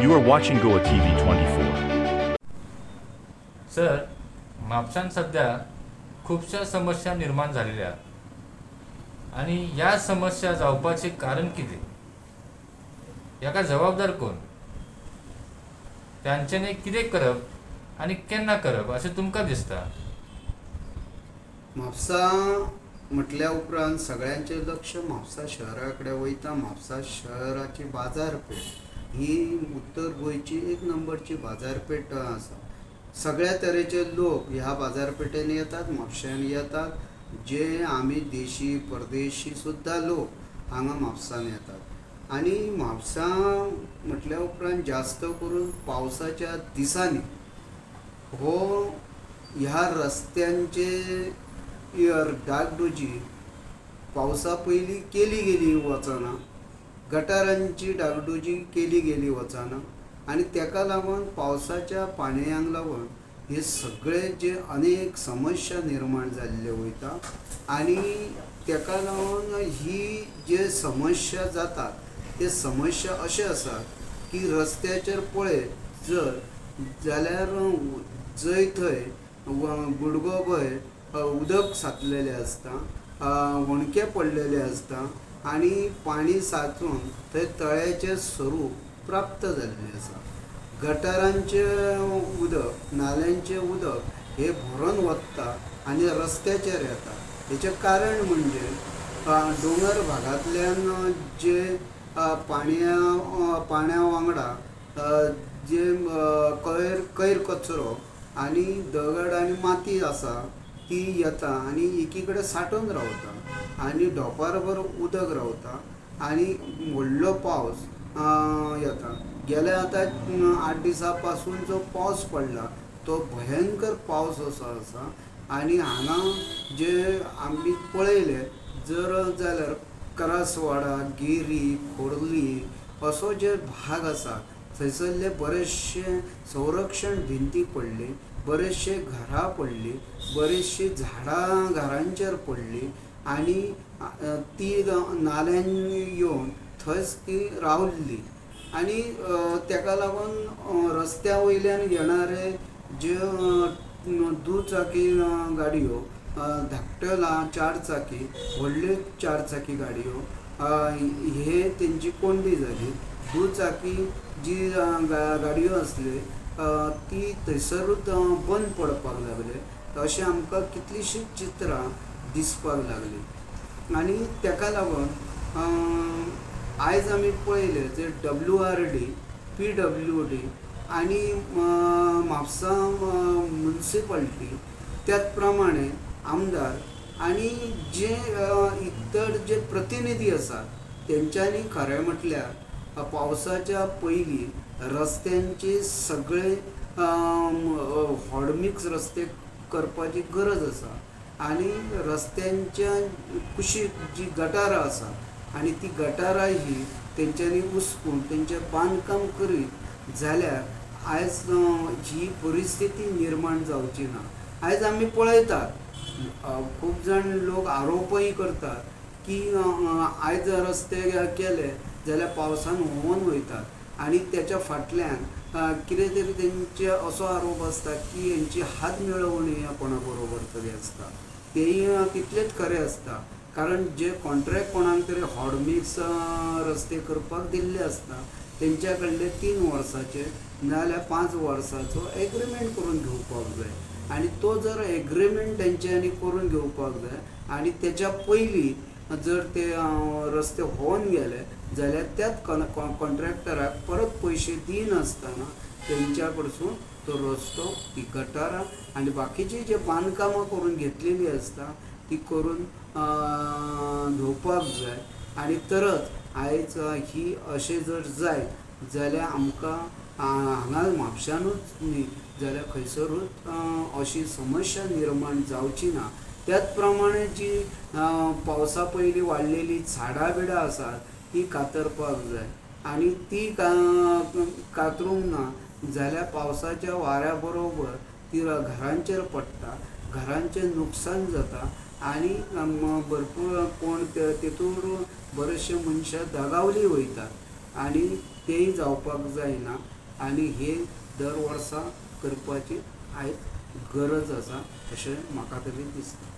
You are watching Goa TV 24. Sir म्हापशान सध्या खुबशा समस्या निर्माण झालेल्या आणि ह्या समस्या जावपाचे कारण कितें? हाका जबाबदार कोण? तांच्यांनी कितें करप आनी केन्ना करप अशें तुमकां दिसता? म्हापसा म्हटल्या उपरांत सगळ्यांचें लक्ष म्हापसा शहरा कडेन वयता. म्हापसा शहराची बाजारपेठ ही उत्तर गोंयची एक नंबरची बाजारपेठ आसा. सगळ्या तरेचे लोक ह्या बाजारपेठेन येतात म्हापश्यान येतात. जे आमी देशी परदेशी सुद्दां लोक हांगा म्हापसान येतात. आनी म्हापसा म्हटल्या उपरांत जास्त करून पावसाच्या दिसांनी हो ह्या रस्त्यांचे इयर डागडुजी पावसा पयलीं केली गेली वचना. गटारांची डागडुजी केली गेली वचना. आनी ताका लागून पावसाच्या पाणयांक लागून हे सगळे जे अनेक समस्या निर्माण जाल्ले वयता आनी ताका लागून ही जे समस्या जातात ते समस्या अशे आसा की रस्त्याचेर पळय जर जाल्यार जंय थंय गुडगो भंय उदक साचलेलें आसता वणके पडलेले आसता आनी पाणी साचून थंय तळ्याचें स्वरूप प्राप्त जाल्लें आसा गटारांचें उदक नाल्यांचें उदक हे भरून वत्ता आनी रस्त्याचेर येता हेचें कारण म्हणजे डोंगर दोंगर भागांतल्यान जे पाण्या पाण्या वांगडा जे अ, कोयर कचरो आनी दगड आनी माती आसा ती येता आनी एकी कडेन रावता आनी ढोपारभर उदक रावता आनी व्हडलो पावस येता. गेल्या आतां आठ दिसां पासून जो पावस पडला तो भयंकर पावस असो आसा आनी हांगा जे आमी पळयले जर जाल्यार करासवाडा गिरी खोर्ली असो जे भाग आसा थंयसरले बरेचशे संरक्षण भिंती पडली बरेचशे घरां पडले बरीचशी झाडां घरांचेर पडली आनी ती नाल्यांनी येवन थंयच ती रावल्ली. आनी अ, ताका लागून रस्त्या वयल्यान येणारे जे दुचाकी गाडयो धाकट्यो चार चाकी व्हडल्यो चार चाकी गाडयो हे तेंची कोंडी जाली दुचाकी जी गाडयो आसली ती थंयसरूच बंद पडपाक लागले. अशें आमकां कितलींशींच चित्रां दिसपाक लागलीं. आनी ताका लागून आयज आमी पळयले जे W R D P W D आनी म्हापसा म्युन्सिपाल्टी त्याच प्रमाणे आमदार आनी जे इतर जे प्रतिनिधी आसात तेंच्यांनी खरें म्हटल्यार पावसाच्या पयलीं रस्त्यांचे सगळे हॉडमिक्स रस्ते करपाची गरज आसा आनी रस्त्यांच्या कुशीक जी गटारां आसा आनी ती गटारां ही तेंच्यांनी उसकून तेंचें बांदकाम करीत जाल्यार आयज ही परिस्थिती निर्माण जावची ना. आयज आमी पळयतात. खूब जाण लोक आरोपय करतात की आयज रस्ते केले जाल्यार पावसान व्हांवून वयतात आनी तेच्या फाटल्यान कितें तरी तेंचे असो आरोप आसता की हेंची हात मेळोवणी कोणा बरोबर तरी आसता तेय तितलेंच खरें आसता कारण जे कॉन्ट्रॅक्ट कोणाक तरी हॉडमिक्स रस्ते करपाक दिल्ले आसता तेंच्या कडले तीन वर्साचे नाजाल्यार पांच वर्साचो एग्रीमेंट करून घेवपाक जाय. आनी तो जर एग्रीमेंट तेंच्यांनी करून घेवपाक जाय आनी तेच्या पयलीं जर ते रस्ते होवन गेले जाल्यार त्याच कॉन्ट्रॅक्टराक परत पयशे दिनासतना तेंच्या कडसून तो रस्तो ती गटारां आनी बाकीची जे बांदकामां करून घेतलेली आसता ती करून धुवपाक जाय आनी तरच आयज ही अशें जर जायत जाल्यार आमकां हांगा म्हापशानूच न्ही जाल्यार खंयसरूच अशी समस्या निर्माण जावची ना. त्याचप्रमाणे जी पावसा पयलीं वाडलेली झाडां बिडां आसात ती कातरपाक जाय आनी ती का- कातरूंक ना जाल्यार पावसाच्या वाऱ्या बरोबर ती घरांचेर पडटा घरांचें नुकसान जाता आनी भरपूर कोण ते- तेतूर बरेचशे मनशां दगावली वयतात आनी तेंय जावपाक जायना आनी हे दर वर्सा करपाची आयज गरज आसा अशें म्हाका तरी दिसता.